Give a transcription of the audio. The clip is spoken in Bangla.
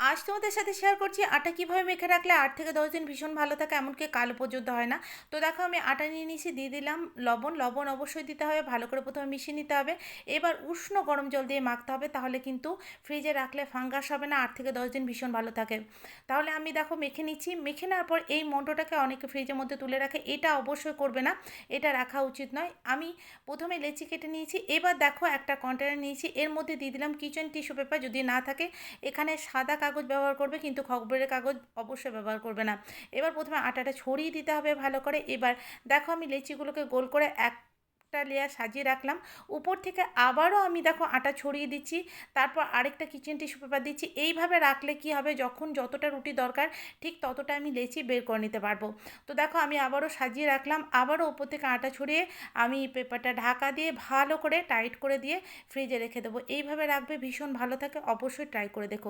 আজ তোমাদের সাথে শেয়ার করছি আটা কীভাবে মেখে রাখলে আট থেকে দশ দিন ভীষণ ভালো থাকে, এমনকি কালো পর্যন্ত হয় না। তো দেখো, আমি আটা নিয়ে নিয়েছি, দিয়ে দিলাম লবণ। লবণ অবশ্যই দিতে হবে, ভালো করে প্রথমে মিশিয়ে নিতে হবে। এবার উষ্ণ গরম জল দিয়ে মাখতে হবে, তাহলে কিন্তু ফ্রিজে রাখলে ফাঙ্গাস হবে না, আট থেকে দশ দিন ভীষণ ভালো থাকে। তাহলে আমি দেখো, মেখে নিচ্ছি। মেখে নেওয়ার পর এই মন্ডটাকে অনেকে ফ্রিজের মধ্যে তুলে রাখে, এটা অবশ্যই করবে না, এটা রাখা উচিত নয়। আমি প্রথমে লেচি কেটে নিয়েছি, এবার দেখো একটা কন্টেনার নিয়েছি, এর মধ্যে দিয়ে দিলাম কিচেন টিস্যু পেপার যদি না থাকে, এখানে সাদা কাগজ ব্যবহার করবে, কিন্তু খবরের কাগজ অবশ্যই ব্যবহার করবে না। এবার প্রথমে আটাটা ছড়িয়ে দিতে হবে ভালো করে। এবার দেখো আমি লেচিগুলোকে গোল করে এক একটা লেয়ার সাজিয়ে রাখলাম। উপর থেকে আবারও আমি দেখো আটা ছড়িয়ে দিচ্ছি, তারপর আরেকটা কিচেন টিস্যু পেপার দিচ্ছি। এইভাবে রাখলে কি হবে? যখন যতটা রুটি দরকার, ঠিক ততটা আমি লেচি বের করে নিতে পারব। তো দেখো আমি আবারও সাজিয়ে রাখলাম, আবারও উপর থেকে আটা ছড়িয়ে আমি পেপারটা ঢাকা দিয়ে ভালো করে টাইট করে দিয়ে ফ্রিজে রেখে দেবো। এইভাবে রাখবে, ভীষণ ভালো থাকে, অবশ্যই ট্রাই করে দেখো।